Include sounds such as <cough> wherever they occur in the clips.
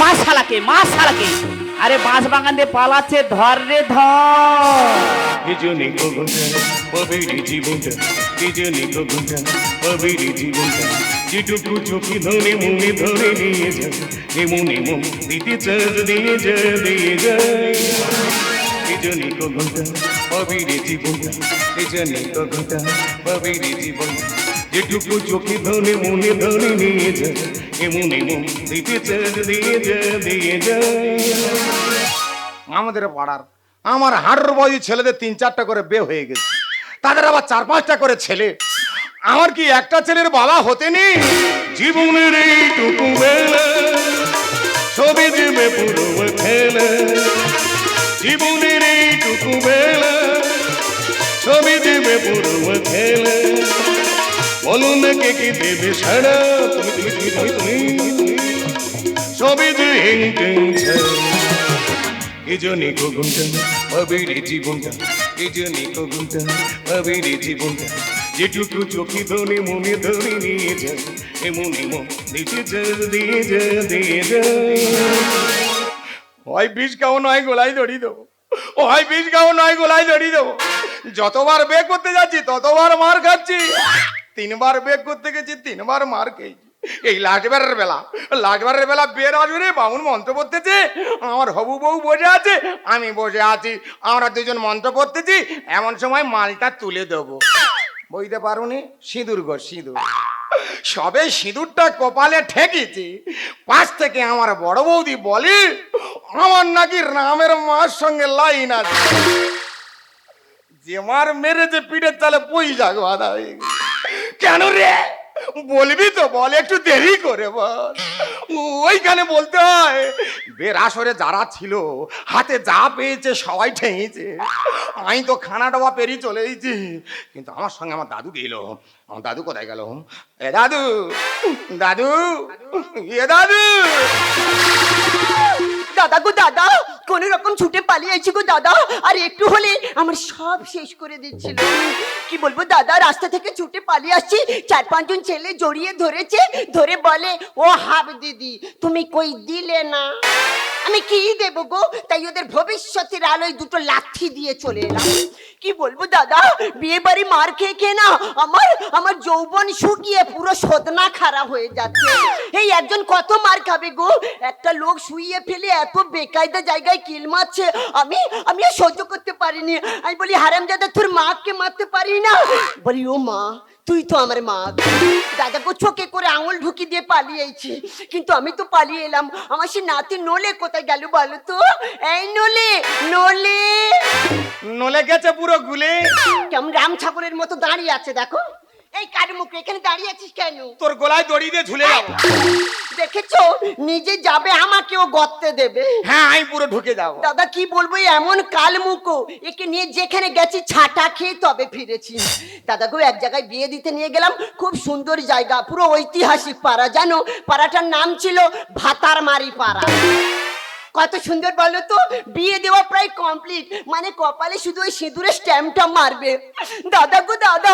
মা শালাকে মা শালাকে। আরে বাঁশ বাগান দিয়ে পালাচ্ছে, ধর রে ধর। যেটুকু চোখে ধরে, মনে ধরে নিয়ে যা। এমন এমন দিতে চাঁদ দিয়ে যা দিয়ে যা। এজনে কবুটা পবিরি জীবনটা এজনে কবুটা পবিরি জীবনটা যেটুকু চোখে ধরে মনে ধরে নিয়ে যা এমন এমন দিতে দিয়ে যা দিয়ে যা আমাদের পাড়ার, আমার হাঁটুর বয়সী ছেলেদের তিন চারটা করে বে হয়ে গেছে। তাদের আবার চার পাঁচটা করে ছেলে। আমার কি একটা ছেলের বাবা হতে নেই? জীবনের এইটুকু সবে দেবে পুরো খেলা। জীবনের এইটুকু বেলা সবে দেবে পুরো খেলা। বলো না কে কি দেবে সারা তুমি তুমি তুমি তুমি তুমি। যে হেং টেং এজনে জীবনটা। এজনে কগুনটা ভাবের জীবনটা। যেটুকু চোখে ধরে মনে ধরে নিয়ে যা এমন এমন দিতে যা দিয়ে যা দিয়ে হয় বিষ দড়ি দেবো। হয় বিষ খাও, নয় গোলাই দড়ি দেবো। যতবার বেগ করতে যাচ্ছি, ততবার মার খাচ্ছি। তিনবার বেগ করতে গেছি, তিনবার মার খেয়েছি। এই লাস্টবারের বেলা লাস্টবারের বেলা বের আসবে রে, বামুন মন্ত্র পড়তেছে। আমার হবু বউ বসে আছে, আমি বসে আছি, আমরা দুজন মন্ত্র পড়তেছি, এমন সময় মালটা তুলে দেবো। বইতে পারুনি? সিঁদুর গো, সিঁদুর। সবে সিঁদুরটা কপালে ঠেকেছি। পাশ থেকে আমার বড় বৌদি বলে, আমার নাকি রামের মার সঙ্গে লাইন আছে। যে মার মেরেছে, পিঠের চালে পয়সা বাধা হয়ে গেছে। কেন রে? বলবি তো, বল, একটু দেরি করে বল। ওইখানে বলতে হয়, বের আসরে যারা ছিল, হাতে যা পেয়েছে সবাই ঠেঙেছে আমি তো খানা ডবা পেরিয়ে চলে এসেছি। কিন্তু আমার সঙ্গে আমার দাদু গেল। আমার দাদু কোথায় গেল? এ দাদু দাদু, এ দাদু। দাদা গো দাদা কোন রকম ছুটে পালিয়েছি গো দাদা। আর একটু হলে আমার সব শেষ করে দিচ্ছিল। কি বলব দাদা, রাস্তা থেকে ছুটে পালিয়ে আসছি। চার পাঁচজন ছেলে জড়িয়ে ধরেছে, ধরে বলে, ও হাব দিদি তুমি কই দিলে না? আমি কি দেব গো? তাই ওদের ভবিষ্যতের আলোয় দুটো লাঠি দিয়ে চলে এলাম। কি বলব দাদা? বিয়ে বাড়ি মার খেয়ে খেয়ে না আমার আমার যৌবন শুকিয়ে পুরো সদনা খারাপ হয়ে যাচ্ছে। এই একজন কত মার খাবে গো? একটা লোক শুইয়ে ফেলে এত বেকায়দা জায়গায় কিল মারছে। আমি আমি সহ্য করতে পারিনি। আমি বলি হারাম দাদা তোর মাকে মারতে পারি না? বলি, ও মা তুই তো আমার মা। দাদাকে চোখে করে আঙুল ঢুকি দিয়ে পালিয়েছি। কিন্তু আমি তো পালিয়ে এলাম। আমার সে নাতি নলে কোথায় গেল বলো তো? এই নলে নলে। নলে গেছে পুরো গুলে। কেমন রাম ঠাকুরের মতো দাঁড়িয়ে আছে দেখো। এই কার মুখে এখানে দাঁড়িয়ে আছিস কেন? তোর গলায় দড়ি দিয়ে ঝুলে যাব। দেখেছ? নিজে যাবে আমাকেও গর্তে দেবে। হ্যাঁ আমি পুরো ঢুকে যাব। দাদা কি বলব এমন কাল মুখো। একে নিয়ে যেখানে গেছি ছাটা খেয়ে তবে ফিরেছি। দাদাকে এক জায়গায় বিয়ে দিতে নিয়ে গেলাম। খুব সুন্দর জায়গা পুরো ঐতিহাসিক পাড়া জানো? পাড়াটার নাম ছিল ভাতারমারি পাড়া। কত সুন্দর বলো তো? বিয়ে দেওয়া প্রায় কমপ্লিট মানে কপালে শুধু ওই সিঁদুরের স্ট্যাম্পটা মারবে। দাদা গো দাদা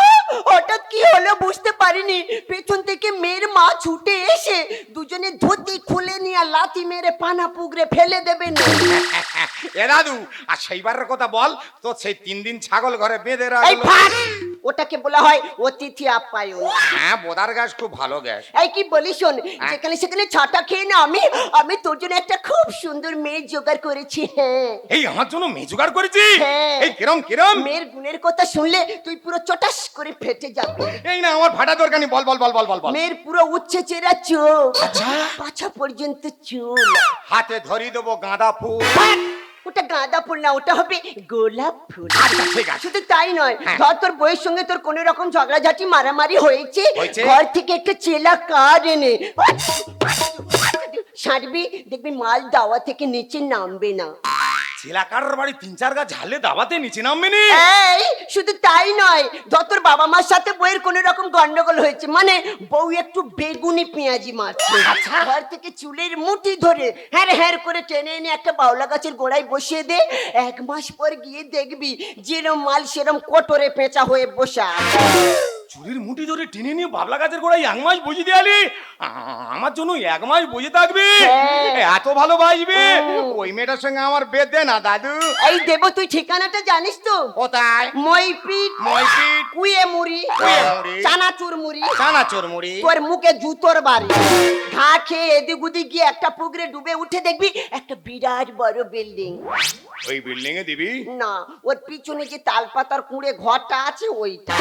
হঠাৎ কি হলো বুঝতে পারিনি। পেছন থেকে মেয়ের মা ছুটে এসে দুজনে ধুতি খুলে নিয়ে আর লাথি মেরে পানা পুগরে ফেলে দেবে না। <laughs> এ দাদু আর সেইবারের কথা বল তো সেই তিন দিন ছাগল ঘরে বেঁধে রাখল। ফাক ওটাকে বলা হয় অতিথি আপ্যায়ন। হ্যাঁ বোদার গাছ খুব ভালো গ্যাস। এই কি বলি শোন যেখানে সেখানে ছাটা খেয়ে না আমি আমি তোর জন্য একটা খুব সুন্দর মেয়ে জোগাড় করেছি হ্যাঁ। এই আমার জন্য মেয়ে জোগাড় করেছি হ্যাঁ। এই কিরম কিরম? মেয়ের গুণের কথা শুনলে তুই পুরো চটাস করে ফেটে যাবে। এই না আমার ফাটা দরকার নেই বল বল বল বল বল বল। মেয়ের পুরো উচ্ছে চেরা চোখ পাছা পর্যন্ত চুল। হাতে ধরি দেবো গাঁদা ফুল! ওটা গাঁদা ফুল না ওটা হবে গোলাপ ফুল আচ্ছা, ঠিক আছে। শুধু তাই নয় হ্যাঁ। ধর তোর বইয়ের সঙ্গে তোর কোনো রকম ঝগড়াঝাটি মারামারি হয়েছে হয়েছে? ঘর থেকে একটা চেলা কার এনে সারবি দেখবি মাল দাওয়া থেকে নিচে নামবে না চিলাকার বাড়ি তিন চার গা ঝালে দাবাতে নিচে নামবে নি এই শুধু তাই নয় ধর তোর বাবা মার সাথে বইয়ের কোনো রকম গন্ডগোল হয়েছে মানে বউ একটু বেগুনি পেঁয়াজি মারছে। আচ্ছা। ঘর থেকে চুলের মুঠি ধরে হ্যার হ্যার করে টেনে এনে একটা বাউলা গাছের গোড়ায় বসিয়ে দে এক মাস পর গিয়ে দেখবি যেরম মাল সেরম কোটরে পেঁচা হয়ে বসা চুরির মুঠি ধরে টেনে নিয়ে বাবলা গাছের গোড়ায় এক মাস বুঝে দিয়ালি আমার জন্য এক মাস বুঝে থাকবি? হ্যাঁ। এত ভালোবাসবি? ওই মেয়েটার সঙ্গে আমার দে না দাদু। এই দেব তুই ঠিকানাটা জানিস তো? কোথায়? মইপিট। মুড়ি। কুয়ে মুড়ি। চানাচুর মুড়ি। চানাচোর মুড়ি। তোর মুখে জুতোর বাড়ি। ঘা খেয়ে এদিক ওদিক গিয়ে একটা পুকুরে ডুবে উঠে দেখবি একটা বিরাট বড় বিল্ডিং। ওই বিল্ডিং এ দিবি? না ওর পিছনে যে তালপাতার কুঁড়ে ঘরটা আছে ওইটা।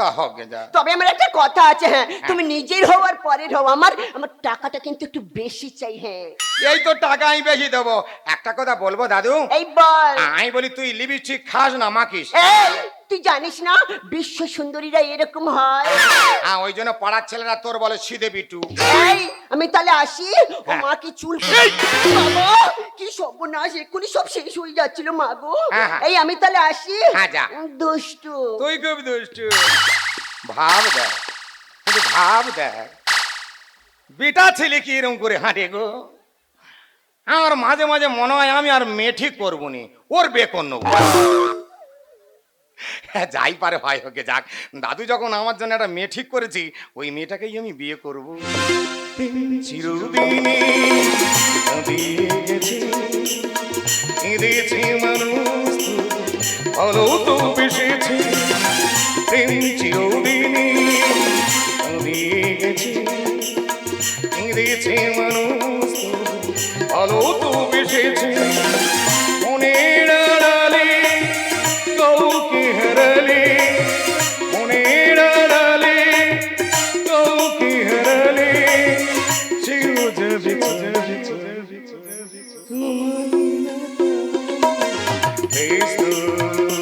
তা হবে যা। তবে আমার একটা কথা আছে হ্যাঁ। তুমি নিজের হও আর পরের হও। আমার আমার টাকাটা কিন্তু একটু বেশি চাই হ্যাঁ। এই তো টাকা আমি বেশি দেবো। একটা কথা বলব দাদু? এই বল। আমি বলি তুই লিপস্টিক খাস না মাখিস। এই! তুই জানিস না বিশ্ব সুন্দরীরা এরকম হয়? হ্যাঁ ওই জন্য পাড়ার ছেলেরা তোর বলে সিদে বিটু। এই আমি তাহলে আসি? ও হ্যাঁ। মা কি চুল বাবা কি সর্বনাশ এক্ষুনি সব শেষ হয়ে যাচ্ছিল মা গো। হ্যাঁ, হ্যাঁ। এই আমি তাহলে আসি? হ্যাঁ, যা। দুষ্টু। তুই খুব দুষ্টু। ভাব দেখ ভাব দেখ বেটা ছেলে কি এরকম করে হাঁটে গো? আমার মাঝে মাঝে মনে হয় আমি আর মেয়ে ঠিক করব নি ওর বেকন নেব। হ্যাঁ যাই পারে ভাই, ওকে যাক। দাদু যখন আমার জন্য একটা মেয়ে ঠিক করেছি, ওই মেয়েটাকেই আমি বিয়ে করব। গেছে মানুষ ভালো তো বেসেছে। বেশ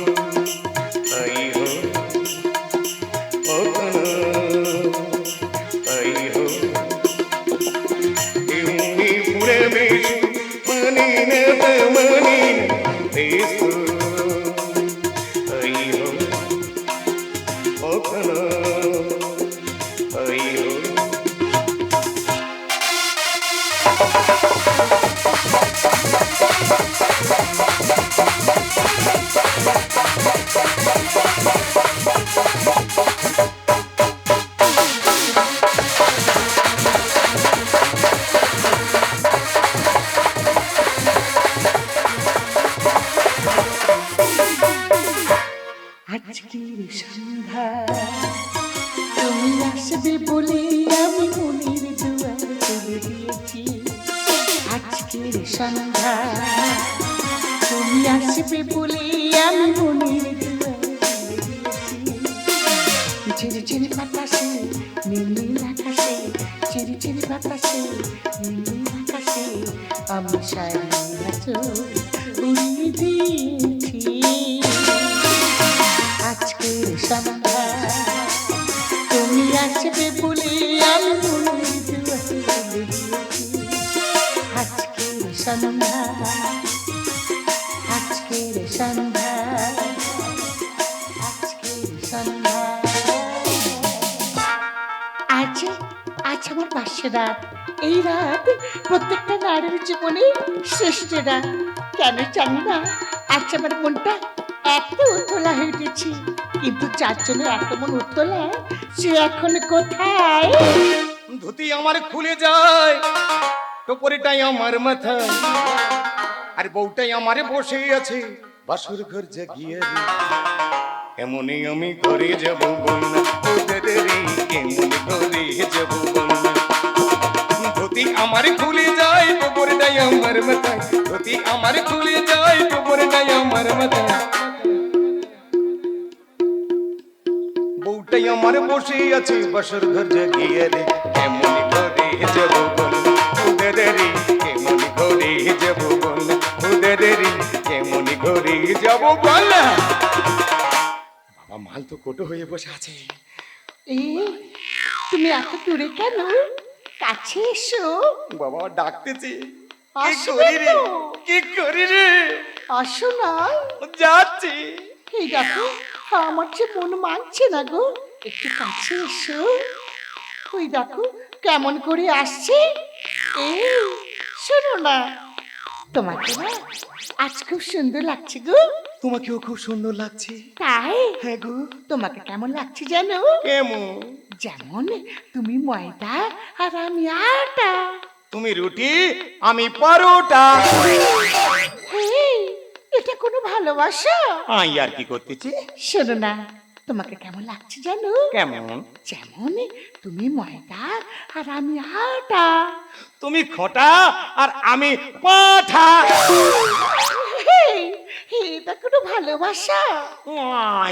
আজকের সন্ধ্যা সন্ধ্যা আজকের এই রাত প্রত্যেকটা নারীর জীবনে শ্রেষ্ঠ রাত। কেন জানি না, আজ আমার মনটা এত উত্তলা হয়ে উঠেছে। কিন্তু চারজনের এত মন উত্তলা সে এখন কোথায়? ধুতি আমার খুলে যায়, টোপরিটাই আমার মাথায়। আর বউটাই আমারে বসে আছে। বাসুর ঘর জাগিয়ে রে। এমনই আমি ঘরে যাব ধুতি আমার খুলে যায় টোপরিটাই আমার মাথায়। ধুতি আমার খুলে যায় টোপরিটাই আমার মাথায়। বউটাই আমার বসে আছে, বাসর ঘর জাগিয়ে রে। কেমন ঘরে যাব যাব বল। বাবা মাল তো কোটো হয়ে বসে আছে। এই তুমি এত দূরে কেন? কাছে এসো। বাবা ডাকতেছে। কি করি রে? কি করি রে? আসো না। যাচ্ছি। এই দেখো আমার যে মন মানছে না গো। একটু কাছে এসো। ওই দেখো কেমন করে আসছে? এই শোনো না। তোমাকে না আজ খুব সুন্দর লাগছে গো। তোমাকেও খুব সুন্দর লাগছে। তাই? হ্যাঁ গো। তোমাকে কেমন লাগছে জানো? কেমন? যেমন তুমি ময়দা আর আমি আটা। তুমি রুটি আমি পরোটা। এটা কোনো ভালোবাসা? আই আর কি করতেছি? শোনো না তোমাকে কেমন লাগছে জানো? কেমন? যেমন তুমি ময়দা আর আমি আটা। তুমি খোটা আর আমি পাঠা। এটা কোনো ভালোবাসা।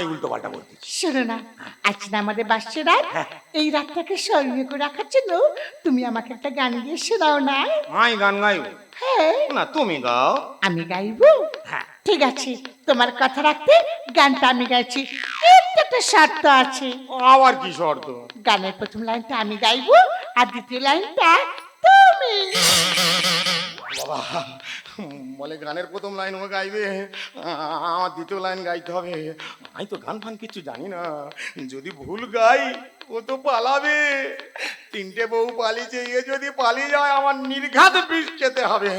উল্টো পাল্টা বলতেছি শোনো না আজ না আমাদের বাসছে রাত। এই রাতটাকে স্মরণীয় করে রাখার জন্য তুমি আমাকে একটা গান দিয়ে শোনাও না। আই গান গাইব? হ্যাঁ। না তুমি গাও। আমি গাইবো? হ্যাঁ। ঠিক আছে তোমার কথা রাখতে গানটা আমি গাইছি। শর্ত আছে। আবার কি শর্ত? গানের প্রথম লাইনটা আমি গাইবো আর দ্বিতীয় লাইনটা তুমি। বাবা বলে গানের প্রথম লাইন ও গাইবে আমার দ্বিতীয় লাইন গাইতে হবে। আমি তো গান ফান কিছু জানি না। যদি ভুল গাই ও তো পালাবে। তিনটে বউ পালিয়েছে এ যদি পালিয়ে যায় আমার নির্ঘাত বিষ খেতে হবে।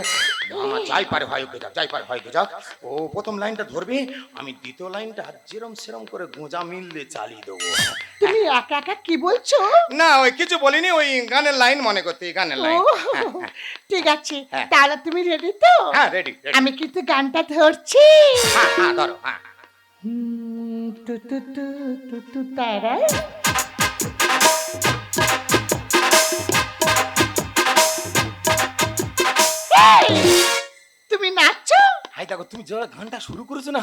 আমার যাই পারে হয় ওকে যাক যাই পারে হয় ওকে যাক। ও প্রথম লাইনটা ধরবে আমি দ্বিতীয় লাইনটা যেরম সেরম করে গোঁজা মিললে চালিয়ে দেবো। তুমি একা একা কি বলছো? না ওই কিছু বলিনি ওই গানের লাইন মনে করতে গানের লাইন। ঠিক আছে হ্যাঁ। তাহলে তুমি রেডি তো? হ্যাঁ রেডি আমি কিন্তু গানটা ধরছি। হ্যাঁ হ্যাঁ ধরো হ্যাঁ। তু তু তু তু তারা তুমি নাচছো? হাই দেখো তুমি যারা গানটা শুরু করেছ না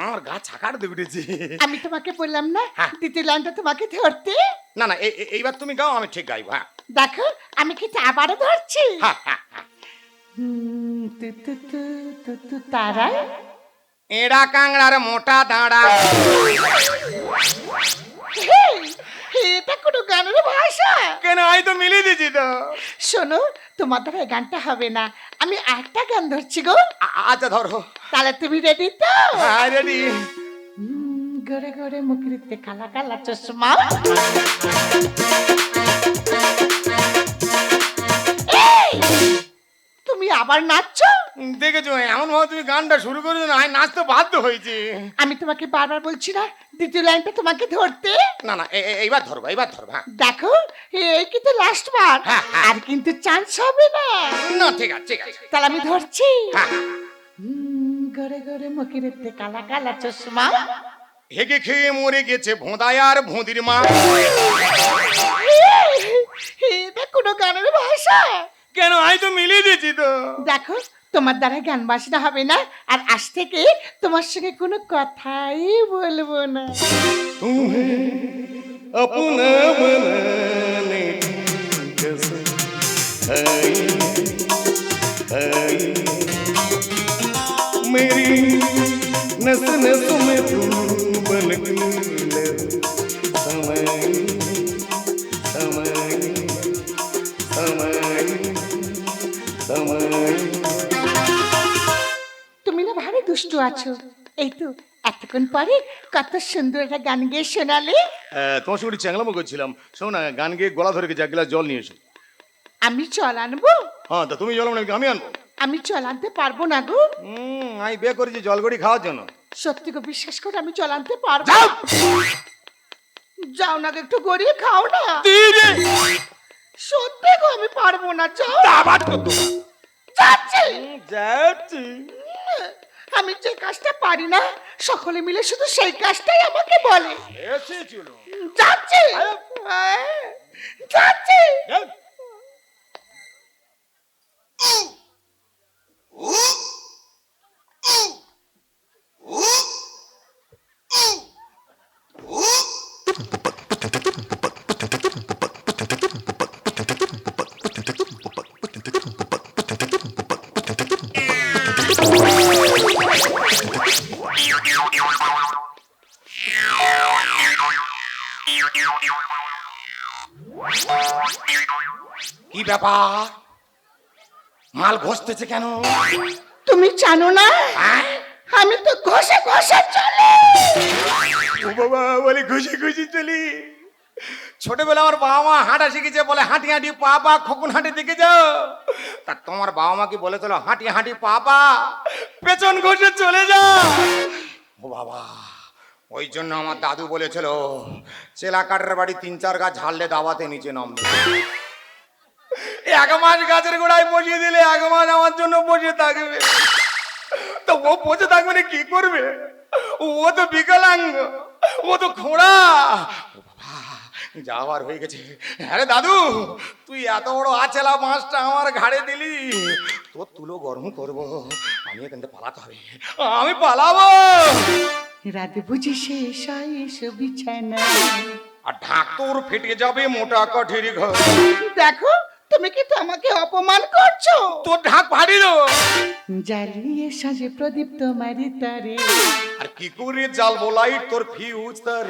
আমার গা ছাকার দিয়ে উঠেছে। আমি তোমাকে বললাম না হ্যাঁ। দ্বিতীয় লাইনটা তোমাকে ধরতে? না না এই- এই- এইবার তুমি গাও আমি ঠিক গাইবো হ্যাঁ। দেখো আমি কিন্তু আবারও ধরছি? হ্যাঁ, হ্যাঁ, তারা এড়া কাংড়ার মোটা দাঁড়া। এটা কোনো গানের ভাষা। কেন আমি তো মিলিয়ে দিয়েছি তো। শোনো তোমার দ্বারা গানটা হবে না। আমি একটা গান ধরছি গো। আচ্ছা ধরো। তাহলে তুমি রেডি তো? হ্যাঁ রেডি গড়ে গড়ে মুখরিতে কালা কালা চশমা। তুমি আবার নাচছো? দেখেছ এমন ভাবে তুমি গানটা শুরু করে না আমি নাচতে বাধ্য হয়েছি আমি তোমাকে বারবার বলছি না দ্বিতীয় লাইনটা তোমাকে ধরতে না না এ- এ- এইবার ধরবো এইবার ধরবো হ্যাঁ দেখো এই কিন্তু লাস্ট বার হ্যাঁ, হ্যাঁ। আর কিন্তু চান্স হবে না না ঠিক আছে ঠিক আছে তাহলে আমি ধরছি হ্যাঁ হ্যাঁ। হুম, গড়ে গড়ে মুখরিতে কালা কালা চশমা হেগে খেয়ে মরে গেছে ভোঁদায় আর ভোঁদির মা এটা কোনো গানের ভাষা কেন আমি তো মিলিয়ে দিয়েছি তো দেখো তোমার দ্বারা গান বাসনা হবে না। আর আজ থেকে তোমার সঙ্গে কোনো কথাই বলব না। তুমি আছো? এই তো এতক্ষণ পরে কত সুন্দর একটা গান গিয়ে শোনালে। তোমার সঙ্গে একটু চ্যাংলামো করছিলাম। শোনো না গান গিয়ে গলা ধরে গেছে এক গ্লাস জল নিয়ে এসো। আমি চল আনব? হ্যাঁ তা তুমি জল আনো নাকি আমি আনব? আমি চল আনতে পারব না গো। হুম আমি বিয়ে করেছি জল গড়ি খাওয়ার জন্য। সত্যি গো বিশ্বাস করে আমি চল আনতে পারব যাও! যাও না একটু গড়িয়ে খাও না। সত্যি গো আমি পারব না যাও। আবার যাচ্ছি। যাচ্ছি। আমি যে কাজটা পারি না সকলে মিলে শুধু সেই কাজটাই আমাকে বলে যাচ্ছি যাচ্ছি হ্যাঁ, কি ব্যাপার? মাল ঘষতেছে কেন? তুমি জানো না? হ্যাঁ? আমি তো ঘষে ঘষে চলে। ও বাবা বলে খুশি খুশি চলি। ছোটবেলা আমার বাবা মা হাঁটা শিখেছে বলে হাঁটি হাঁটি পা পা খকুন হাঁটি দিকে যাও তা তোমার বাবা মা কি বলেছিল হাঁটি হাঁটি পা পা পেছন ঘষে চলে যাও ও বাবা ওই জন্য আমার দাদু বলেছিল চেলা কাঠের বাড়ি তিন চার গাছ ঝাড়লে দাওয়াতে নিচে নামবে। এক মাস গাছের গোড়ায় বসিয়ে দিলে এক মাস আমার জন্য বসে থাকবে। তো ও বসে থাকবে না কি করবে? ও তো বিকলাঙ্গ ও তো বাবা, যাওয়ার হয়ে গেছে। আরে দাদু তুই এত বড় আচেলা মাছটা আমার ঘাড়ে দিলি। তোর তুলো গরম করব। আমি এখান থেকে পালাতে হবে। আমি পালাবো। রাত বুঝি শেষ বিছানা আর ঢাক তোর ফেটে যাবে মোটা কাঠের ঘর। দেখো তুমি কিন্তু আমাকে অপমান করছ? তোর ঢাক ভারী দেবো জ্বালিয়ে সাজে প্রদীপ তোমারই তারে। আর কি করে জাল বলাই তোর ফিউজ তার?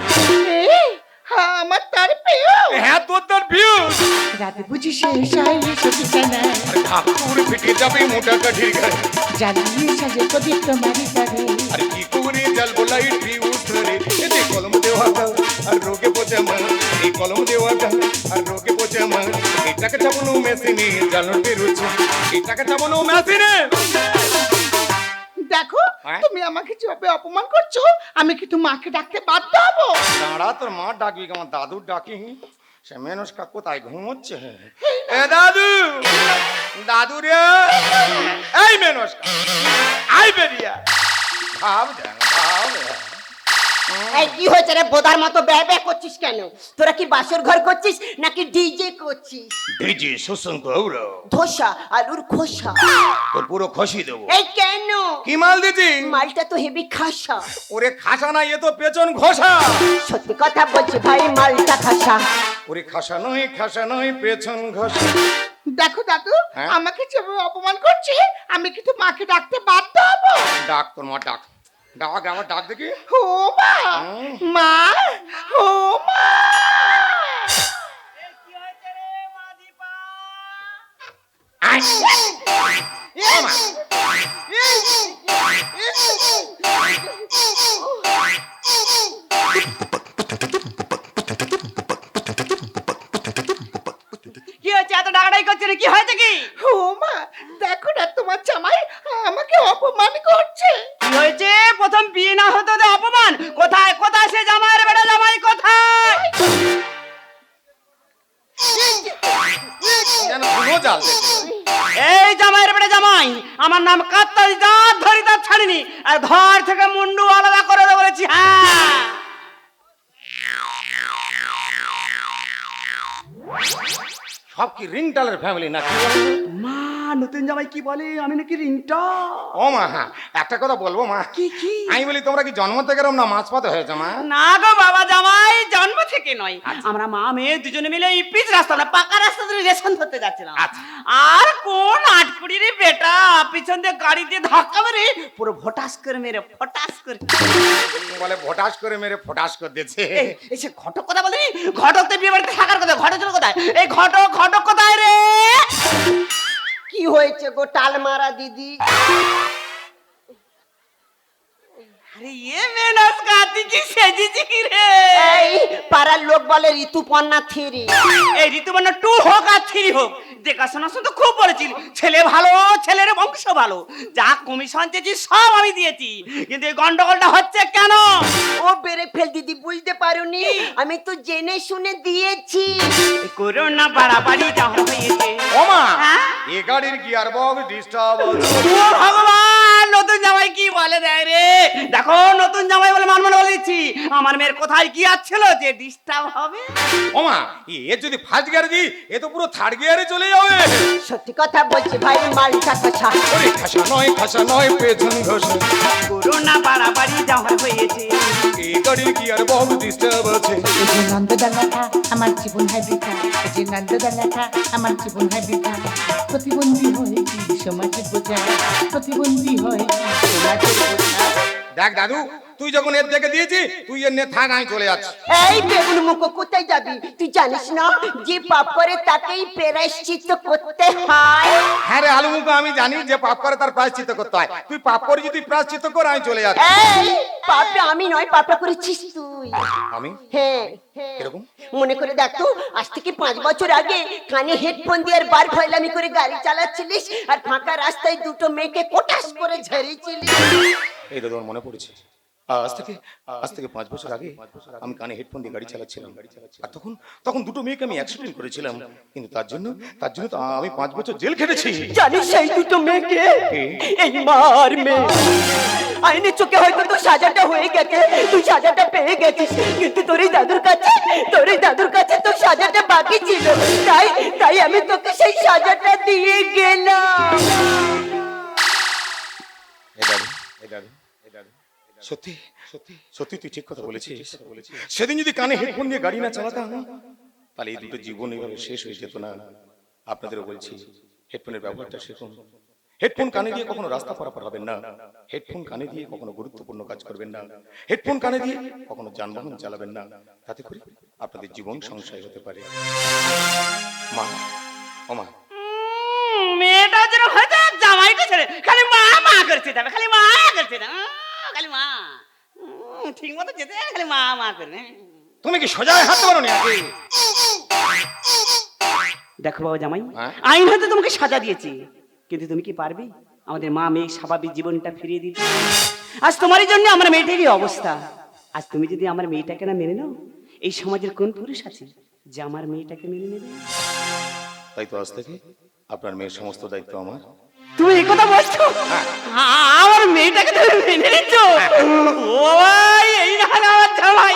হ্যাঁ, আমার তার প্রিয়। হ্যাঁ তোর তোর ফিউজ রাত বুঝি শেষ হয় বিছানা আর ঢাক তোর ফেটে যাবে মোটা কাঠের ঘর জ্বালিয়ে সাজে প্রদীপ তোমারই তারে। আর কি করে জাল বলাই ফিউজ ধরে এতে কলম দেওয়া দাও আর রোগে পচে মার এই কলম দেওয়া আর রোগে পচে মার এটাকে চাপানো মেশিনে জালতে রুচে এটাকে চাপানো মেশিনে দেখো হ্যাঁ? তুমি আমাকে যেভাবে অপমান করছ আমি কিন্তু মাকে ডাকতে বাধ্য হব? দাঁড়া তোর মা ডাকবি আমার দাদুর ডাকি সে মেনসকা কোথায় ঘুমোচ্ছে? এ দাদু! দাদু রে! এই মেনসকা আই বেরিয়া ভাব দেন। এই কি হয়েছে রে? বোধার মতো ব্যয় ব্যয় করছিস কেন? তোরা কি বাসর ঘর করছিস নাকি ডিজে করছিস? ডিজে শোষণ গৌর ধোসা আলুর খোসা। তোর পুরো খসি দেবো। এই কেন? কি মাল দিছি মালটা তো হেভি খাসা। ওরে খাসা না এ তো পেছন ঘষা। সত্যি কথা বলছি ভাই মালটা খাসা। ওরে খাসা নয় খাসা নয় পেছন ঘষা। দেখো দাদু হ্যাঁ? আমাকে যেভাবে অপমান করছে আমি কিন্তু মাকে ডাকতে বাধ্য হব। ডাক তোর মা ডাক। ডাক আমার ডাক দেখি। ও মা। মা! ও মা। এত ডাকাডাকি করছে কি হয়েছে কি? ও মা দেখো না তোমার জামাই আমাকে অপমান করছে। কি হয়েছে? প্রথম বিয়ে না হতো তো অপমান? কোথায় কোথায় সে জামাইয়ের বেটা জামাই? কোথায়? যেন কোনো জাল এই জামাইয়ের বেটা জামাই আমার নাম কাত্তারি দাঁত ধরি দাঁত ছাড়িনি। আর ধর থেকে মুন্ডু আলাদা করে দেবো বলেছি হ্যাঁ সব কি রিংটালের ফ্যামিলি নাকি মা নতুন জামাই কি বলে? আমি নাকি রিংটা ও মা হ্যাঁ একটা কথা বলব মা। কি কি? আমি বলি তোমরা কি জন্ম থেকে না মাছ পাতে হয়েছে মা? না গো বাবা জামাই জন্ম থেকে নয়। আমরা মা মেয়ে দুজনে মিলে এই পিচ রাস্তা না পাকা রাস্তা ধরে রেশন ধরতে যাচ্ছিলাম। আচ্ছা। আর কোন আটকুড়ির বেটা পিছন দিয়ে গাড়ি দিয়ে ধাক্কা মেরে পুরো ভটাস করে মেরে ফটাস করে। বলে ভটাস করে মেরে ফটাস করে দিয়েছে। এই, সে ঘটক কথা বলি ঘটক তো বিয়ে বাড়িতে থাকার কথা ঘটক ছিল কোথায়? এই ঘটক ঘটক কোথায় রে? কি হয়েছে গো টাল মারা দিদি? আরে ইয়ে মেনাস গাতি কি সেজিছি কি রে? এই পাড়ার লোক বলে ঋতুপর্ণা থিরি। এই ঋতুপর্ণা টু হোক আর থ্রি হোক। দেখাশোনা শুধু খুব বলেছিল ছেলে ভালো ছেলের বংশ ভালো। যা কমিশন চেয়েছি সব আমি দিয়েছি। কিন্তু এই গন্ডগোলটা হচ্ছে কেন? ও বেড়ে ফেল দিদি বুঝতে পারোনি। আমি তো জেনে শুনে দিয়েছি। করোনা বাড়াবাড়ি যা হয়েছে। ও মা হ্যাঁ? এ গাড়ির গিয়ার বক্স ডিস্টার্ব ও ভগবান! নতুন জামাই কি বলে দেয় রে? দেখো নতুন জামাই বলে মান বলে দিচ্ছি। আমার মেয়ের কোথায় কি ছিল যে ডিস্টার্ব হবে? ও মা এ যদি ফার্স্ট গিয়ারে দিই এ তো পুরো থার্ড গিয়ারে চলে যাবে। সত্যি কথা বলছি ভাই মালটা খাসা ওরে খাসা নয় খাসা নয় পেছন ঘষা। করোনা বাড়াবাড়ি যা হয়েছে। এ গাড়ির গিয়ার বক্স ডিস্টার্ব আছে? এই যে নন্দদালাটা আমার জীবন হয় বৃথা। এই যে নন্দদালাটা আমার জীবন হয় বৃথা। প্রতিবন্ধী হয় কি সমাজের বোঝা? প্রতিবন্ধী হয় কি দেখ দাদু। তুই যখন এর দেখে দিয়েছি তুই এর নিয়ে থাক আমি চলে যাচ্ছি। এই বেগুন মুখ কোথায় যাবি? তুই জানিস না যে পাপ করে তাকেই প্রায়শ্চিত্ত করতে হয়? হ্যাঁ রে আলু মুখো আমি জানি যে পাপ করে তার প্রায়শ্চিত করতে হয়। তুই পাপ করে যদি প্রায়শ্চিত কর আমি চলে যাচ্ছি। এই পাপটা আমি নয় পাপটা করেছিস তুই। আমি? হ্যাঁ মনে করে দেখতো আজ থেকে পাঁচ বছর আগে কানে হেডফোন দিয়ে আর বার ফয়লামি করে গাড়ি চালাচ্ছিলিস আর ফাঁকা রাস্তায় দুটো মেয়েকে কোটাস করে ঝেড়েছিলিস। এই দাদা আমার মনে পড়েছে? আজ থেকে আজ থেকে পাঁচ বছর আগে আমি কানে হেডফোন দিয়ে গাড়ি চালাচ্ছিলাম। আর তখন তখন দুটো মেয়েকে আমি অ্যাক্সিডেন্ট করেছিলাম কিন্তু তার জন্য তার জন্য তো আমি পাঁচ বছর জেল খেটেছি। জানিস সেই দুটো মেয়েকে এই মার মেয়ে। আইনের চোখে হয়তো তোর সাজাটা হয়ে গেছে তুই সাজাটা পেয়ে গেছিস কিন্তু তোর এই দাদুর কাছে তোর এই দাদুর কাছে তোর সাজাটা বাকি ছিল। তাই তাই আমি তোকে সেই সাজাটা দিয়ে গেলাম। দাদু এই দাদু এই দাদু। সত্যি সত্যি সত্যি তুই ঠিক কথা বলেছিস। সেদিন যদি কানে হেডফোন দিয়ে গাড়ি না চালাতাম তাহলে এই দুটো জীবন এইভাবে শেষ হয়ে যেত না। আপনাদেরও বলছি হেডফোনের ব্যবহারটা শিখুন। হেডফোন কানে দিয়ে কখনো রাস্তা পারাপার হবেন না। হেডফোন কানে দিয়ে কখনো গুরুত্বপূর্ণ কাজ করবেন না। হেডফোন কানে দিয়ে কখনো যানবাহন চালাবেন না। তাতে করে আপনাদের জীবন সংশয় হতে পারে। মা ও মা। মেয়েটা যেন হয়তো জামাইটা ছেড়ে। খালি মা মা করছে খালি মা করছে না খালি মা। ঠিক মতো যেতে খালি মা মা করবে তুমি কি সোজায় হাত নি দেখো বাবা জামাই হ্যাঁ? আইন হয়তো তোমাকে সাজা দিয়েছে। কিন্তু তুমি কি পারবে? আমাদের মা মেয়ে স্বাভাবিক জীবনটা ফিরিয়ে দিতে আজ তোমারই জন্য আমার মেয়েটারই অবস্থা। আজ তুমি যদি আমার মেয়েটাকে না মেনে নাও এই সমাজের কোন পুরুষ আছে যে আমার মেয়েটাকে মেনে নেবে? তাই তো আজ থেকে? আপনার মেয়ের সমস্ত দায়িত্ব আমার। তুমি এই কথা বলছো? আমার মেয়েটাকে তুমি মেনে নিচ্ছ? ও ভাই, এই না আমার জামাই।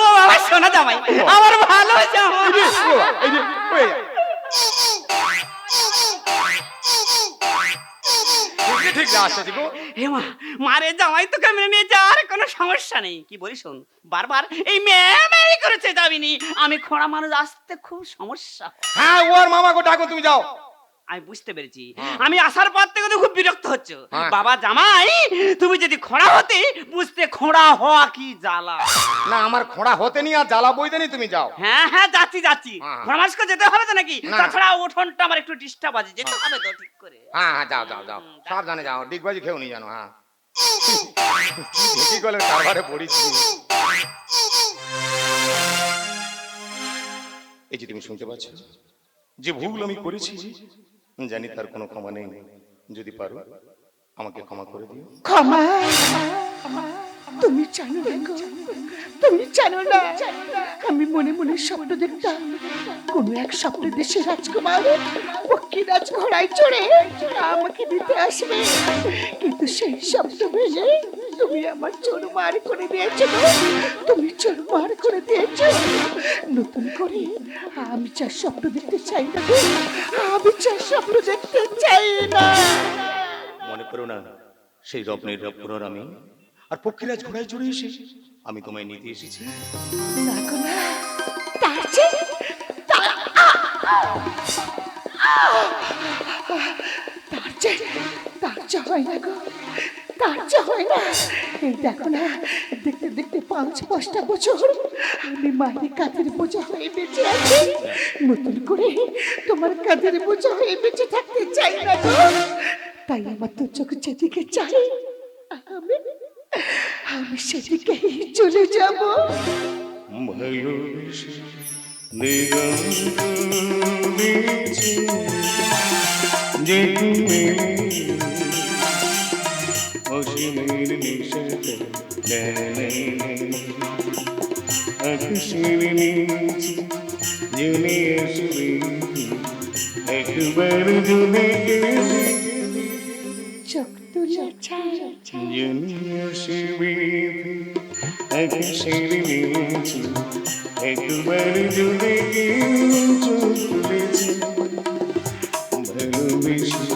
ও আমার সোনা জামাই। আমার ভালো জামাই ওই, ঠিক গো মা মারে জামাই তোকে মেনে যাওয়ার কোনো সমস্যা নেই। কি বলি শোন বারবার এই মেয়ে করেছে যাবিনি। আমি খোঁড়া মানুষ আসতে খুব সমস্যা হ্যাঁ। ওর মামা গো ডাকো তুমি যাও। আমি বুঝতে পেরেছি। আমি আসার পর থেকে তো খুব বিরক্ত হচ্ছ। হ্যাঁ। বাবা জামাই তুমি যদি খোঁড়া হতে বুঝতে খোঁড়া হওয়া কি জ্বালা। না আমার খোঁড়া হতে নি আর জ্বালা বইতে নি তুমি যাও। হ্যাঁ হ্যাঁ যাচ্ছি যাচ্ছি। হ্যাঁ। যেতে হবে তো নাকি। তাছাড়া উঠোনটা আমার একটু ডিস্টার্ব আছে যেতে হবে তো ঠিক করে। হ্যাঁ হ্যাঁ যাও যাও যাও। সাবধানে যাও ডিগবাজি খেও নি জানো হ্যাঁ। ঢেকি গলে কারবারে পড়িছি এই যে তুমি শুনতে পাচ্ছ যে ভুল আমি করেছি জানি তার কোনো ক্ষমা নেই। যদি পারো আমাকে ক্ষমা করে দিও। ক্ষমা। তুমি জানো না তুমি জানো না। আমি মনে মনে স্বপ্ন দেখতাম, কোন এক স্বপ্ন দেশে রাজকুমার পক্ষী রাজ ঘোড়ায় চড়ে আমাকে দিতে আসবে। কিন্তু সেই স্বপ্ন ভেঙে তুমি আমার চোর মার করে দিয়েছ। তুমি চোর মার করে দিয়েছ। নতুন করে আমি চার স্বপ্ন দেখতে চাই না আমি চার স্বপ্ন দেখতে চাই না। মনে করো না, সেই রত্নের রত্নর আমি আর পক্ষীরাজ ঘোড়ায় চড়ে এসে আমি তোমায় নিতে এসেছি। তার তার হয় না তার হয় না। এই দেখো না, দেখতে দেখতে পাঁচ পাঁচটা বছর আমি মায়ের নতুন করে তোমার হয়ে থাকতে চাই না তাই আমার তো চোখ যেদিকে চাই। আমি আমি সেদিকেই চলে যাব। একবার জুনে গেলে একবার জুনে গেলে চোখ তুলেছে ভালোবেসে